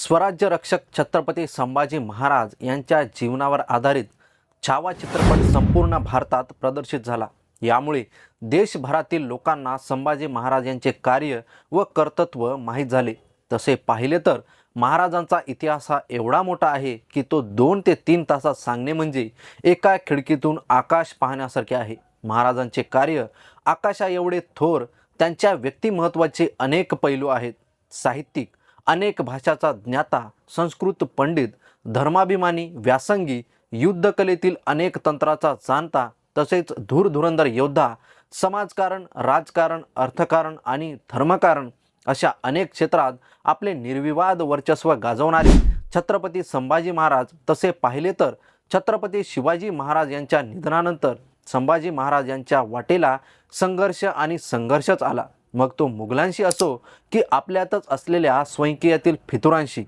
स्वराज्य रक्षक छत्रपती संभाजी महाराज यांच्या जीवनावर आधारित छावा चित्रपट संपूर्ण भारतात प्रदर्शित झाला. यामुळे देशभरातील लोकांना संभाजी महाराज यांचे कार्य व कर्तृत्व माहीत झाले. तसे पाहिले तर महाराजांचा इतिहास हा एवढा मोठा आहे की तो दोन ते तीन तासात सांगणे म्हणजे एका खिडकीतून आकाश पाहण्यासारखे आहे. महाराजांचे कार्य आकाशा एवढे थोर त्यांच्या व्यक्तिमत्वाचे अनेक पैलू आहेत. साहित्यिक अनेक भाषाचा ज्ञाता संस्कृत पंडित धर्माभिमानी व्यासंगी युद्धकलेतील अनेक तंत्राचा जाणता तसेच धूरधुरंदर योद्धा समाजकारण राजकारण अर्थकारण आणि धर्मकारण अशा अनेक क्षेत्रात आपले निर्विवाद वर्चस्व गाजवणारे छत्रपती संभाजी महाराज तसे पाहिले तर छत्रपती शिवाजी महाराज यांच्या निधनानंतर संभाजी महाराज यांच्या वाटेला संघर्ष आणि संघर्षच आला. मग तो मुघलांशी असो की आपल्यातच असलेल्या स्वयंकीयातील फितुरांशी.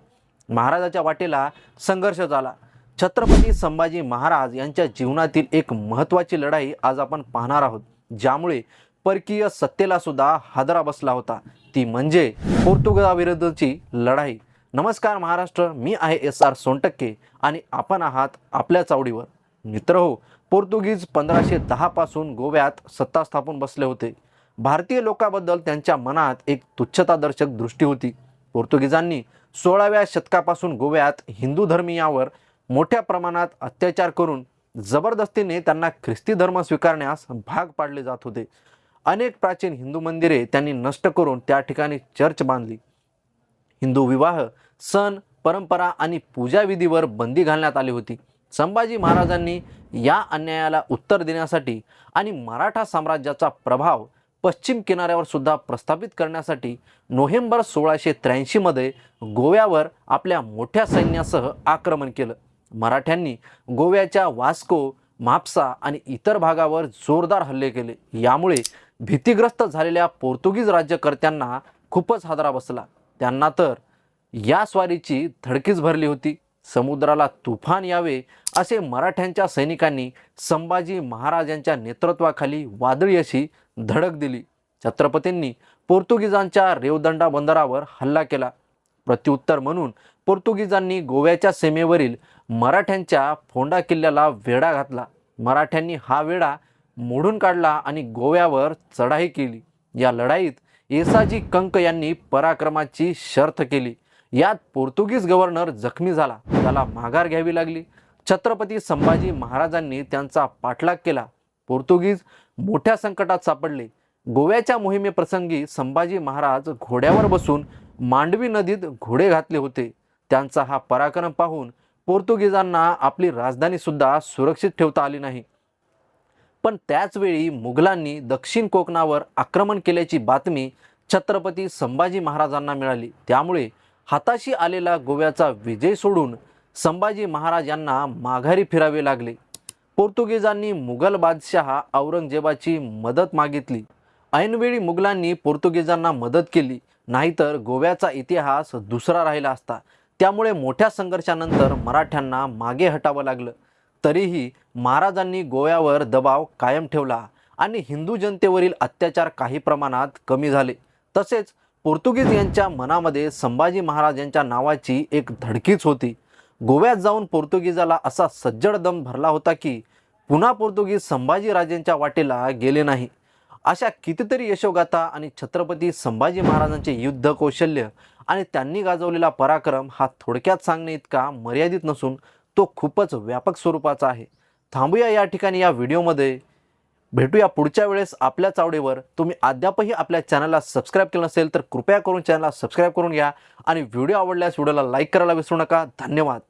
महाराजाच्या वाटेला संघर्ष झाला. छत्रपती संभाजी महाराज यांच्या जीवनातील एक महत्त्वाची लढाई आज आपण पाहणार आहोत ज्यामुळे परकीय सत्तेला सुद्धा हादरा बसला होता. ती म्हणजे पोर्तुगाविरुद्धची लढाई. नमस्कार महाराष्ट्र मी आहे एस आर सोनटक्के आणि आपण आहात आपल्या चावडीवर. मित्र हो पोर्तुगीज पंधराशे दहापासून गोव्यात सत्ता स्थापून बसले होते. भारतीय लोकांबद्दल त्यांच्या मनात एक तुच्छतादर्शक दृष्टी होती. पोर्तुगीजांनी सोळाव्या शतकापासून गोव्यात हिंदू धर्मीयावर मोठ्या प्रमाणात अत्याचार करून जबरदस्तीने त्यांना ख्रिस्ती धर्म स्वीकारण्यास भाग पाडले जात होते. अनेक प्राचीन हिंदू मंदिरे त्यांनी नष्ट करून त्या ठिकाणी चर्च बांधली. हिंदू विवाह सण परंपरा आणि पूजाविधीवर बंदी घालण्यात आली होती. संभाजी महाराजांनी या अन्यायाला उत्तर देण्यासाठी आणि मराठा साम्राज्याचा प्रभाव पश्चिम किनाऱ्यावर सुद्धा प्रस्थापित करण्यासाठी नोव्हेंबर सोळाशे त्र्याऐंशीमध्ये गोव्यावर आपल्या मोठ्या सैन्यासह आक्रमण केलं. मराठ्यांनी गोव्याच्या वास्को म्हापसा आणि इतर भागावर जोरदार हल्ले केले. यामुळे भीतीग्रस्त झालेल्या पोर्तुगीज राज्यकर्त्यांना खूपच हादरा बसला. त्यांना तर या स्वारीची धडकीच भरली होती. समुद्राला तुफान यावे असे मराठ्यांच्या सैनिकांनी संभाजी महाराजांच्या नेतृत्वाखाली वादळी अशी धडक दिली. छत्रपतींनी पोर्तुगीजांच्या रेवदंडा बंदरावर हल्ला केला. प्रत्युत्तर म्हणून पोर्तुगीजांनी गोव्याच्या सीमेवरील मराठ्यांच्या फोंडा किल्ल्याला वेढा घातला. मराठ्यांनी हा वेढा मोडून काढला आणि गोव्यावर चढाई केली. या लढाईत येसाजी कंक यांनी पराक्रमाची शर्थ केली. यात पोर्तुगीज गव्हर्नर जखमी झाला. त्याला माघार घ्यावी लागली. छत्रपती संभाजी महाराजांनी त्यांचा पाठलाग केला. पोर्तुगीज मोठ्या संकटात सापडले. गोव्याच्या मोहिमेप्रसंगी संभाजी महाराज घोड्यावर बसून मांडवी नदीत घोडे घातले होते. त्यांचा हा पराक्रम पाहून पोर्तुगीजांना आपली राजधानीसुद्धा सुरक्षित ठेवता आली नाही. पण त्याचवेळी मुघलांनी दक्षिण कोकणावर आक्रमण केल्याची बातमी छत्रपती संभाजी महाराजांना मिळाली. त्यामुळे हाताशी आलेला गोव्याचा विजय सोडून संभाजी महाराज यांना माघारी फिरावे लागले. पोर्तुगीजांनी मुघल बादशहा औरंगजेबाची मदत मागितली. ऐनवेळी मुघलांनी पोर्तुगीजांना मदत केली नाहीतर गोव्याचा इतिहास दुसरा राहिला असता. त्यामुळे मोठ्या संघर्षानंतर मराठ्यांना मागे हटावं लागलं. तरीही महाराजांनी गोव्यावर दबाव कायम ठेवला आणि हिंदू जनतेवरील अत्याचार काही प्रमाणात कमी झाले. तसेच पोर्तुगीज यांच्या मनामध्ये संभाजी महाराज यांच्या नावाची एक धडकीच होती. गोव्यात जाऊन पोर्तुगीजाला असा सज्जड दम भरला होता की पुन्हा पोर्तुगीज संभाजी राजेंच्या वाटेला गेले नाही. अशा कितीतरी यशोगाथा आणि छत्रपती संभाजी महाराजांचे युद्ध कौशल्य आणि त्यांनी गाजवलेला पराक्रम हा थोडक्यात सांगणे इतका मर्यादित नसून तो खूपच व्यापक स्वरूपाचा आहे. थांबूया या ठिकाणी या व्हिडिओमध्ये. भेटूया पुढच्या वेळेस आपल्या चावडीवर. तुम्ही अद्यापही आपल्या चॅनलला सबस्क्राईब केलं नसेल तर कृपया करून चॅनलला सबस्क्राईब करून घ्या आणि व्हिडिओ आवडल्यास व्हिडिओला लाईक करायला विसरू नका. धन्यवाद.